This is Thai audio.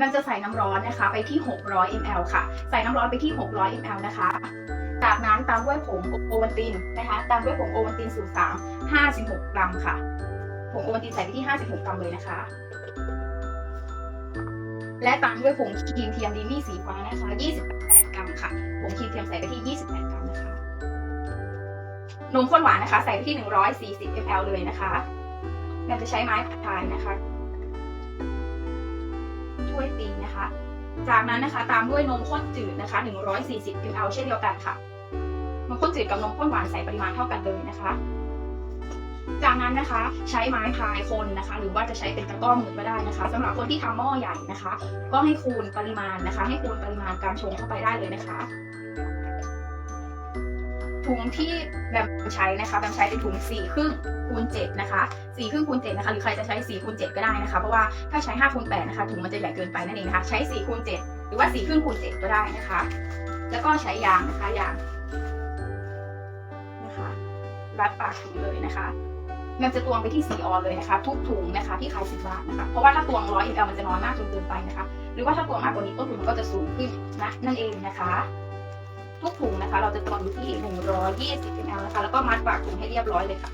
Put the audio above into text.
มันจะใส่น้ำร้อนนะคะ ไปที่ 600 ml ค่ะ ใส่น้ำร้อนไปที่ 600 ml นะคะ จากนั้นตามด้วยผงโอวัลตินนะคะ ตามด้วยผงโอวัลตินสูตร3 56 กรัมค่ะ ผงโอวัลตินใส่ไปที่ 56 กรัมเลยนะคะ และตามด้วยผงครีมเทียมดีมี่สีฟ้านะคะ 28 กรัมค่ะ ผงครีมเทียมใส่ไปที่ 28 กรัมนะคะ นมข้นหวานนะคะ ใส่ไปที่ 140 ml เลยนะคะเราจะใช้ไม้พายนะคะ วยตีนะคะ จากนั้นนะคะตามด้วยนมข้นจืดนะคะ 140 ml เช่นเดียวกันค่ะ นมข้นจืดกับนมข้นหวานใส่ปริมาณเท่ากันเลยนะคะ จากนั้นนะคะใช้ไม้พายคนนะคะ หรือว่าจะใช้เป็นตะกร้อมือก็ได้นะคะสำหรับคนที่ทำหม้อใหญ่นะคะ ก็ให้คูณปริมาณนะคะ ให้คูณปริมาณการชงเข้าไปได้เลยนะคะ ถุงที่แบมใช้นะคะแบมใช้เป็นถุงสี่ครึ่งคูณ7นะคะสี่ครึ่งคูณ7นะคะหรือใครจะใช้4คูณ7ก็ได้นะคะเพราะว่าถ้าใช้5คูณ8นะคะถุงมันจะใหญ่เกินไปนั่นเองนะคะใช้4คูณ7หรือว่า4ครึ่งคูณ7ก็ได้นะคะ แล้วก็ใช้ยางนะคะยางนะคะรัดปากถุงเลยนะคะมันจะตวงไปที่4ออนเลยนะคะ ทุกถุงนะคะที่ขายสิบบาทนะคะเพราะว่าถ้าตวงร้อยเอ็มมันจะน้อยมากจนเกินไปนะคะ หรือว่าถ้าตวงมากกว่านี้ต้นถุงมันก็จะสูงขึ้นนะนั่นเองนะคะ ทุกถุงนะคะ เราจะตวงอยู่ที่ห 120ml นะคะ แล้วก็มัดปากถุงให้เรียบร้อยเลยค่ะ